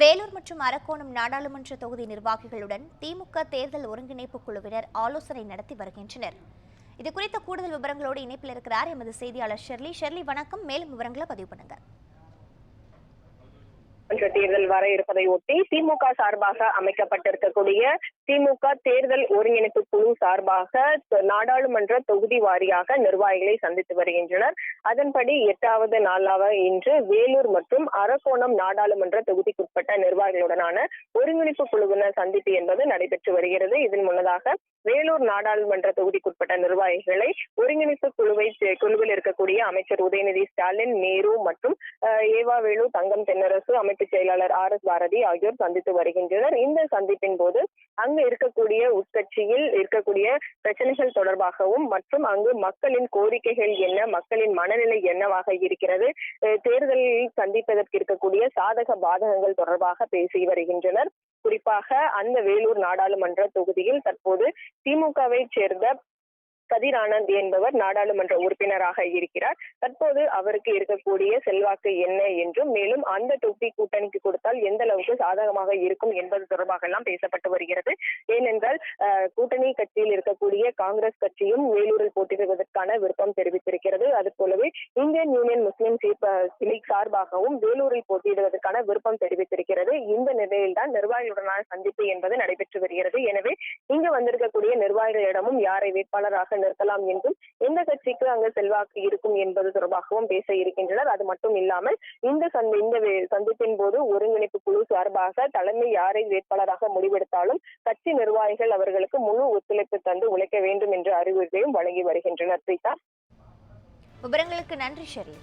வேலூர் மற்றும் அரக்கோணம் நாடாளுமன்ற தொகுதி நிர்வாகிகளுடன் திமுக தேர்தல் ஒருங்கிணைப்பு குழுவினர் ஆலோசனை நடத்தி வருகின்றனர். இது குறித்த கூடுதல் விவரங்களோடு இணைப்பில் இருக்கிறார் எமது செய்தியாளர் ஷெர்லி. ஷெர்லி வணக்கம். மேலும் விவரங்களை பதிவு பண்ணுங்க. தேர்தல் வர இருப்பதை ஒட்டி திமுக சார்பாக அமைக்கப்பட்டிருக்கக்கூடிய திமுக தேர்தல் ஒருங்கிணைப்பு குழு சார்பாக நாடாளுமன்ற தொகுதி வாரியாக நிர்வாகிகளை சந்தித்து வருகின்றனர். அதன்படி எட்டாவது நாளாக இன்று வேலூர் மற்றும் அரக்கோணம் நாடாளுமன்ற தொகுதிக்குட்பட்ட நிர்வாகிகளுடனான ஒருங்கிணைப்பு குழுவினர் சந்திப்பு என்பது நடைபெற்று வருகிறது. இதன் முன்னதாக வேலூர் நாடாளுமன்ற தொகுதிக்குட்பட்ட நிர்வாகிகளை ஒருங்கிணைப்பு குழுவை குழுவில் இருக்கக்கூடிய அமைச்சர் உதயநிதி ஸ்டாலின் நேரு மற்றும் ஏவா வேலு தங்கம் தென்னரசு அமைப்பு செயலாளர் ஆர் எஸ் பாரதி ஆகியோர் சந்தித்து வருகின்றனர். இந்த சந்திப்பின் போது அங்கு இருக்கக்கூடிய உட்கட்சியில் இருக்கக்கூடிய பிரச்சனைகள் தொடர்பாகவும் மற்றும் அங்கு மக்களின் கோரிக்கைகள் என்ன மக்களின் மனநிலை என்னவாக இருக்கிறது அஹ், தேர்தலில் சந்திப்பதற்கு இருக்கக்கூடிய சாதக பாதகங்கள் தொடர்பாக பேசி வருகின்றனர். குறிப்பாக அந்த வேலூர் நாடாளுமன்ற தொகுதியில் தற்போது திமுகவை சேர்ந்த கதிர் ஆனந்த் என்பவர் நாடாளுமன்ற உறுப்பினராக இருக்கிறார். தற்போது அவருக்கு இருக்கக்கூடிய செல்வாக்கு என்ன என்றும் மேலும் அந்த தொகுதி கூட்டணிக்கு கொடுத்தால் எந்த அளவுக்கு சாதகமாக இருக்கும் என்பது தொடர்பாக எல்லாம் பேசப்பட்டு வருகிறது. ஏனென்றால் கூட்டணி கட்சியில் இருக்கக்கூடிய காங்கிரஸ் கட்சியும் வேலூரில் போட்டியிடுவதற்கான விருப்பம் தெரிவித்திருக்கிறது. அது போலவே இந்தியன் யூனியன் முஸ்லிம் லீக் சார்பாகவும் வேலூரில் போட்டியிடுவதற்கான விருப்பம் தெரிவித்திருக்கிறது. இந்த நிலையில்தான் நிர்வாகிகளுடனான சந்திப்பு என்பது நடைபெற்று வருகிறது. எனவே இங்கு வந்திருக்கக்கூடிய நிர்வாகிகளிடமும் யாரை வேட்பாளராக நடத்தலாம் என்றும் எந்த கட்சிக்கு அங்கு செல்வாக்கு இருக்கும் என்பது தொடர்பாகவும் பேச இருக்கின்றனர். அது மட்டும் இல்லாமல் இந்த இந்த சந்திப்பின் போது ஒருங்கிணைப்பு குழு சார்பாக தலைமை யாரை வேட்பாளராக முடிவெடுத்தாலும் கட்சி நிர்வாகிகள் அவர்களுக்கு முழு ஒத்துழைப்பு தந்து உழைக்க வேண்டும் என்ற அறிவுரையும் வழங்கி வருகின்றனர். பிரீதா. விவரங்களுக்கு நன்றி ஷெர்லி